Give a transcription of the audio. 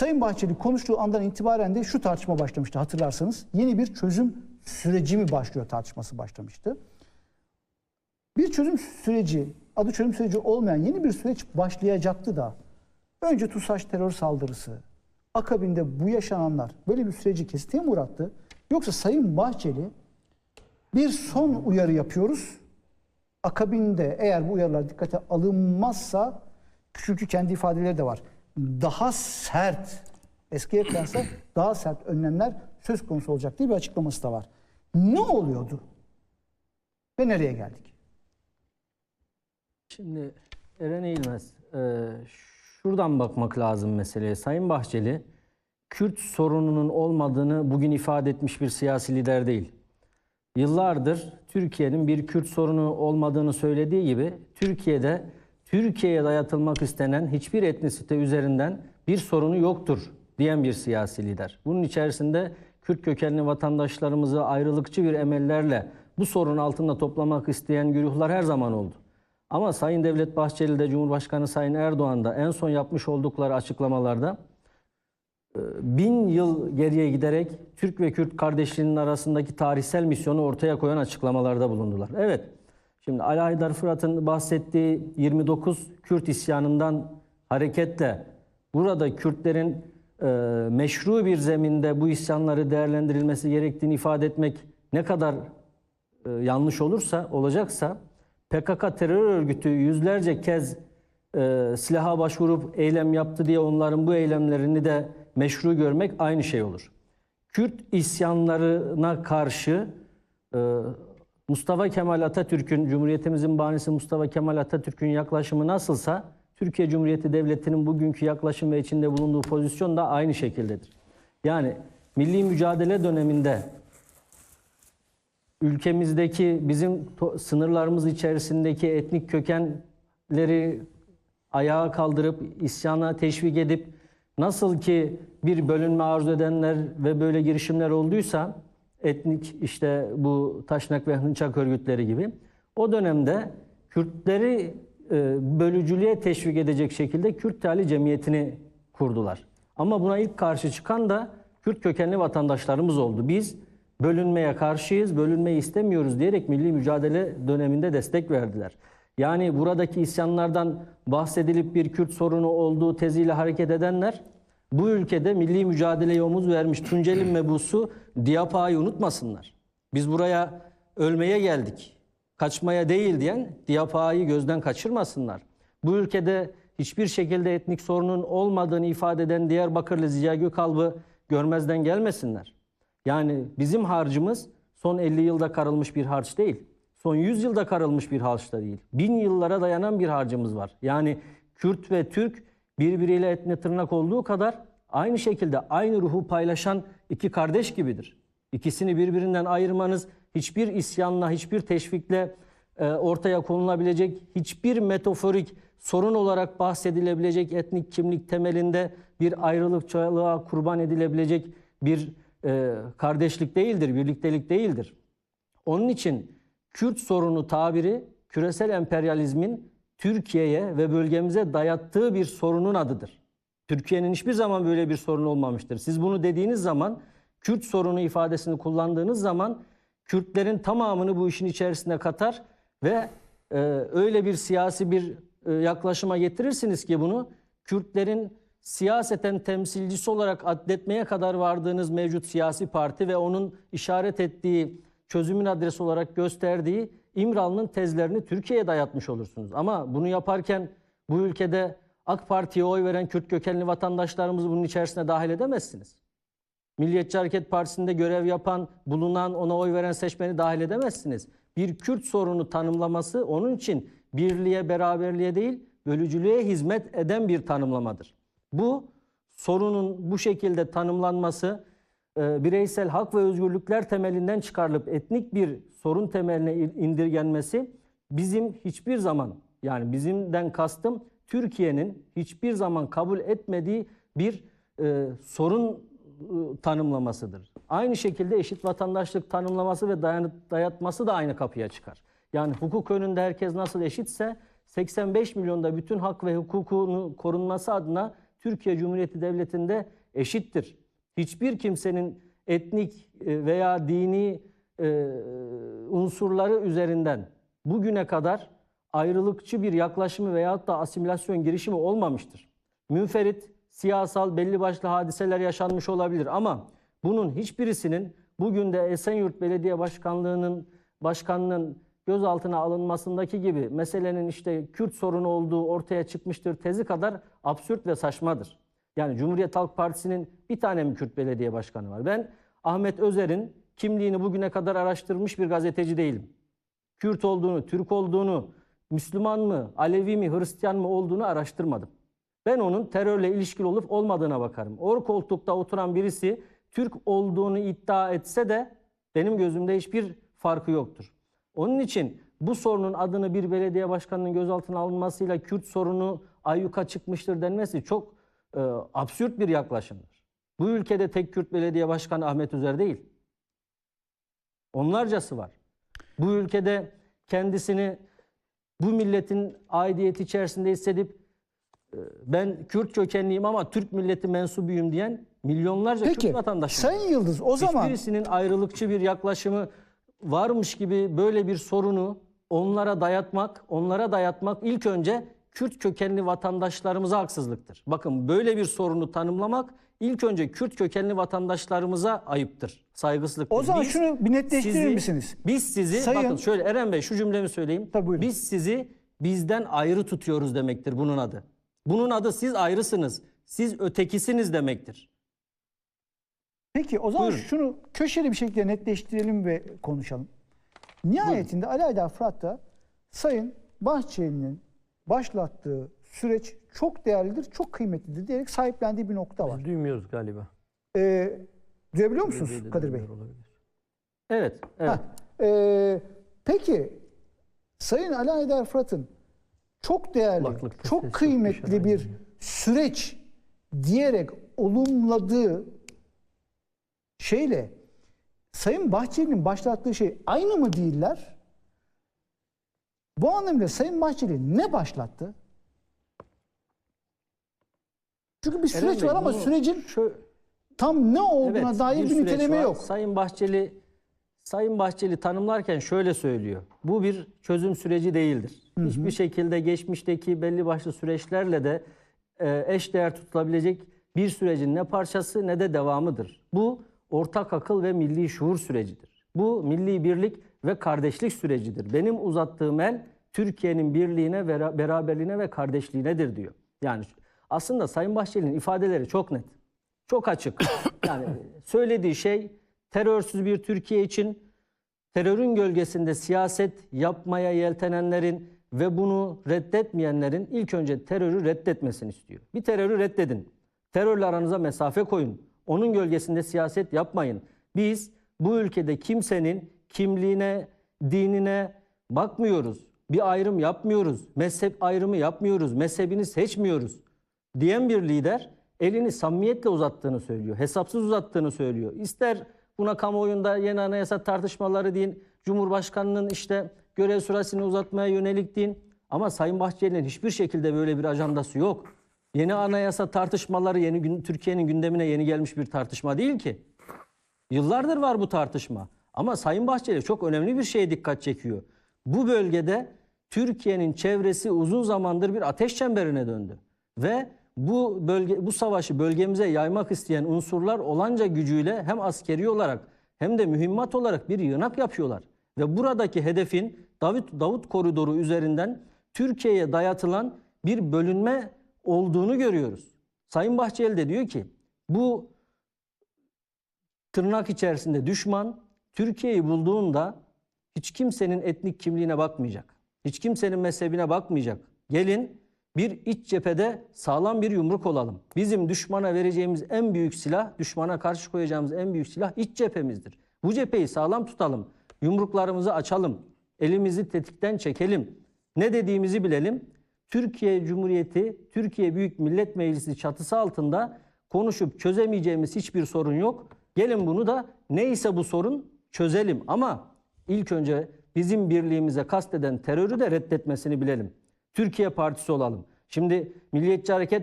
Sayın Bahçeli konuştuğu andan itibaren de şu tartışma başlamıştı hatırlarsanız. Yeni bir çözüm süreci mi başlıyor tartışması başlamıştı. Bir çözüm süreci, adı çözüm süreci olmayan yeni bir süreç başlayacaktı da önce TUSAŞ terör saldırısı, akabinde bu yaşananlar böyle bir süreci kesiteye mi uğrattı? Yoksa Sayın Bahçeli bir son uyarı yapıyoruz. Akabinde eğer bu uyarılar dikkate alınmazsa çünkü kendi ifadeleri de var. Daha sert, eskiye kıyasla daha sert önlemler söz konusu olacak diye bir açıklaması da var. Ne oluyordu? Ve nereye geldik? Şimdi Eren Eğilmez, e, şuradan bakmak lazım meseleye. Sayın Bahçeli, Kürt sorununun olmadığını bugün ifade etmiş bir siyasi lider değil. Yıllardır Türkiye'nin bir Kürt sorunu olmadığını söylediği gibi Türkiye'de Türkiye'ye dayatılmak istenen hiçbir etnisite üzerinden bir sorunu yoktur diyen bir siyasi lider. Bunun içerisinde Kürt kökenli vatandaşlarımızı ayrılıkçı bir emellerle bu sorun altında toplamak isteyen güruhlar her zaman oldu. Ama Sayın Devlet Bahçeli de Cumhurbaşkanı Sayın Erdoğan da en son yapmış oldukları açıklamalarda e, bin yıl geriye giderek Türk ve Kürt kardeşliğinin arasındaki tarihsel misyonu ortaya koyan açıklamalarda bulundular. Evet, şimdi Ali Haydar Fırat'ın bahsettiği 29 Kürt isyanından hareketle burada Kürtlerin e, meşru bir zeminde bu isyanları değerlendirilmesi gerektiğini ifade etmek ne kadar e, yanlış olursa olacaksa PKK terör örgütü yüzlerce kez e, silaha başvurup eylem yaptı diye onların bu eylemlerini de meşru görmek aynı şey olur. Kürt isyanlarına karşı e, Mustafa Kemal Atatürk'ün, Cumhuriyetimizin banisi Mustafa Kemal Atatürk'ün yaklaşımı nasılsa Türkiye Cumhuriyeti Devleti'nin bugünkü yaklaşım ve içinde bulunduğu pozisyon da aynı şekildedir. Yani milli mücadele döneminde ülkemizdeki bizim sınırlarımız içerisindeki etnik kökenleri ayağa kaldırıp isyana teşvik edip nasıl ki bir bölünme arzu edenler ve böyle girişimler olduysa etnik işte bu Taşnak ve Hınçak örgütleri gibi o dönemde Kürtleri e, bölücülüğe teşvik edecek şekilde Kürt Tali Cemiyeti'ni kurdular. Ama buna ilk karşı çıkan da Kürt kökenli vatandaşlarımız oldu. Biz bölünmeye karşıyız, bölünmeyi istemiyoruz diyerek milli mücadele döneminde destek verdiler. Yani buradaki isyanlardan bahsedilip bir Kürt sorunu olduğu teziyle hareket edenler bu ülkede milli mücadeleye omuz vermiş Tunceli mebusu Diyapa'yı unutmasınlar. Biz buraya ölmeye geldik, kaçmaya değil diyen Diyapa'yı gözden kaçırmasınlar. Bu ülkede hiçbir şekilde etnik sorunun olmadığını ifade eden Diyarbakırlı Ziya Gökalp'ı görmezden gelmesinler. Yani bizim harcımız son 50 yılda karılmış bir harç değil. Son 100 yılda karılmış bir harç da değil. Bin yıllara dayanan bir harcımız var. Yani Kürt ve Türk birbiriyle etne tırnak olduğu kadar aynı şekilde aynı ruhu paylaşan iki kardeş gibidir. İkisini birbirinden ayırmanız hiçbir isyanla, hiçbir teşvikle e, ortaya konulabilecek, hiçbir metaforik sorun olarak bahsedilebilecek etnik kimlik temelinde bir ayrılıkçılığa kurban edilebilecek bir e, kardeşlik değildir, birliktelik değildir. Onun için Kürt sorunu tabiri küresel emperyalizmin Türkiye'ye ve bölgemize dayattığı bir sorunun adıdır. Türkiye'nin hiçbir zaman böyle bir sorun olmamıştır. Siz bunu dediğiniz zaman Kürt sorunu ifadesini kullandığınız zaman Kürtlerin tamamını bu işin içerisine katar ve e, öyle bir siyasi bir e, yaklaşıma getirirsiniz ki bunu Kürtlerin siyaseten temsilcisi olarak addetmeye kadar vardığınız mevcut siyasi parti ve onun işaret ettiği çözümün adresi olarak gösterdiği İmralı'nın tezlerini Türkiye'ye dayatmış olursunuz. Ama bunu yaparken bu ülkede AK Parti'ye oy veren Kürt kökenli vatandaşlarımızı bunun içerisine dahil edemezsiniz. Milliyetçi Hareket Partisi'nde görev yapan, bulunan, ona oy veren seçmeni dahil edemezsiniz. Bir Kürt sorunu tanımlaması onun için birliğe, beraberliğe değil, bölücülüğe hizmet eden bir tanımlamadır. Bu sorunun bu şekilde tanımlanması bireysel hak ve özgürlükler temelinden çıkarılıp etnik bir sorun temeline indirgenmesi bizim hiçbir zaman yani bizimden kastım Türkiye'nin hiçbir zaman kabul etmediği bir e, sorun e, tanımlamasıdır. Aynı şekilde eşit vatandaşlık tanımlaması ve dayanıt, dayatması da aynı kapıya çıkar. Yani hukuk önünde herkes nasıl eşitse 85 milyonda bütün hak ve hukukunu korunması adına Türkiye Cumhuriyeti Devleti'nde eşittir. Hiçbir kimsenin etnik e, veya dini e, unsurları üzerinden bugüne kadar ayrılıkçı bir yaklaşımı veyahut da asimilasyon girişimi olmamıştır. Münferit, siyasal belli başlı hadiseler yaşanmış olabilir ama bunun hiçbirisinin bugün de Esenyurt Belediye Başkanlığı'nın başkanının gözaltına alınmasındaki gibi meselenin işte Kürt sorunu olduğu ortaya çıkmıştır tezi kadar absürt ve saçmadır. Yani Cumhuriyet Halk Partisi'nin bir tane mi Kürt belediye başkanı var? Ben Ahmet Özer'in kimliğini bugüne kadar araştırmış bir gazeteci değilim. Kürt olduğunu, Türk olduğunu, Müslüman mı, Alevi mi, Hristiyan mı olduğunu araştırmadım. Ben onun terörle ilişkili olup olmadığına bakarım. O koltukta oturan birisi Türk olduğunu iddia etse de benim gözümde hiçbir farkı yoktur. Onun için bu sorunun adını bir belediye başkanının gözaltına alınmasıyla Kürt sorunu ayyuka çıkmıştır denmesi çok e, absürt bir yaklaşımdır. Bu ülkede tek Kürt belediye başkanı Ahmet Özer değil. Onlarcası var. Bu ülkede kendisini bu milletin aidiyeti içerisinde hissedip e, ben Kürt kökenliyim ama Türk milleti mensubuyum diyen milyonlarca Peki Kürt vatandaşı var. Sayın Yıldız o zaman Hiçbirisinin ayrılıkçı bir yaklaşımı varmış gibi böyle bir sorunu onlara dayatmak, onlara dayatmak ilk önce Kürt kökenli vatandaşlarımıza haksızlıktır. Bakın böyle bir sorunu tanımlamak ilk önce Kürt kökenli vatandaşlarımıza ayıptır, saygısızlıktır. o zaman Biz şunu bir netleştirir sizi- misiniz? Biz sizi Sayın- bakın şöyle Eren Bey şu cümlemi söyleyeyim. Tabii, buyurun. Biz sizi bizden ayrı tutuyoruz demektir bunun adı. Bunun adı siz ayrısınız. Siz ötekisiniz demektir. Peki o zaman Buyurun. şunu köşeli bir şekilde netleştirelim ve konuşalım. Nihayetinde Ali Aydar Fırat da Sayın Bahçeli'nin başlattığı süreç çok değerlidir, çok kıymetlidir diyerek sahiplendiği bir nokta var. Duymuyoruz galiba. Ee, duyabiliyor musunuz Bey'de Kadir Bey? olabilir. Evet, evet. Heh, ee, peki Sayın Ali Aydar Fırat'ın çok değerli, Kulaklıkta çok kıymetli dışarı bir süreç diyerek olumladığı şeyle Sayın Bahçeli'nin başlattığı şey aynı mı değiller? Bu anlamda Sayın Bahçeli ne başlattı? Çünkü bir süreç Eren var ama sürecin şu- tam ne olduğuna Evet, dair bir, süreç niteleme var. yok. Sayın Bahçeli Sayın Bahçeli tanımlarken şöyle söylüyor. Bu bir çözüm süreci değildir. Hiçbir şekilde geçmişteki belli başlı süreçlerle de e, eşdeğer tutulabilecek bir sürecin ne parçası ne de devamıdır. Bu ortak akıl ve milli şuur sürecidir. Bu milli birlik ve kardeşlik sürecidir. Benim uzattığım el Türkiye'nin birliğine, beraberliğine ve kardeşliğinedir diyor. Yani aslında Sayın Bahçeli'nin ifadeleri çok net. Çok açık. Yani söylediği şey terörsüz bir Türkiye için terörün gölgesinde siyaset yapmaya yeltenenlerin ve bunu reddetmeyenlerin ilk önce terörü reddetmesini istiyor. Bir terörü reddedin. Terörle aranıza mesafe koyun. Onun gölgesinde siyaset yapmayın. Biz bu ülkede kimsenin kimliğine, dinine bakmıyoruz. Bir ayrım yapmıyoruz. Mezhep ayrımı yapmıyoruz. Mezhebini seçmiyoruz diyen bir lider elini samimiyetle uzattığını söylüyor. Hesapsız uzattığını söylüyor. İster buna kamuoyunda yeni anayasa tartışmaları deyin, Cumhurbaşkanının işte görev süresini uzatmaya yönelik deyin. Ama Sayın Bahçeli'nin hiçbir şekilde böyle bir ajandası yok. Yeni anayasa tartışmaları yeni Türkiye'nin gündemine yeni gelmiş bir tartışma değil ki. Yıllardır var bu tartışma. Ama Sayın Bahçeli çok önemli bir şeye dikkat çekiyor. Bu bölgede Türkiye'nin çevresi uzun zamandır bir ateş çemberine döndü. Ve bu bölge bu savaşı bölgemize yaymak isteyen unsurlar olanca gücüyle hem askeri olarak hem de mühimmat olarak bir yığınak yapıyorlar. Ve buradaki hedefin Davut Davut koridoru üzerinden Türkiye'ye dayatılan bir bölünme olduğunu görüyoruz. Sayın Bahçeli de diyor ki bu tırnak içerisinde düşman Türkiye'yi bulduğunda hiç kimsenin etnik kimliğine bakmayacak. Hiç kimsenin mezhebine bakmayacak. Gelin bir iç cephede sağlam bir yumruk olalım. Bizim düşmana vereceğimiz en büyük silah, düşmana karşı koyacağımız en büyük silah iç cephemizdir. Bu cepheyi sağlam tutalım. Yumruklarımızı açalım. Elimizi tetikten çekelim. Ne dediğimizi bilelim. Türkiye Cumhuriyeti, Türkiye Büyük Millet Meclisi çatısı altında konuşup çözemeyeceğimiz hiçbir sorun yok. Gelin bunu da neyse bu sorun çözelim. Ama ilk önce bizim birliğimize kasteden terörü de reddetmesini bilelim. Türkiye Partisi olalım. Şimdi Milliyetçi Hareket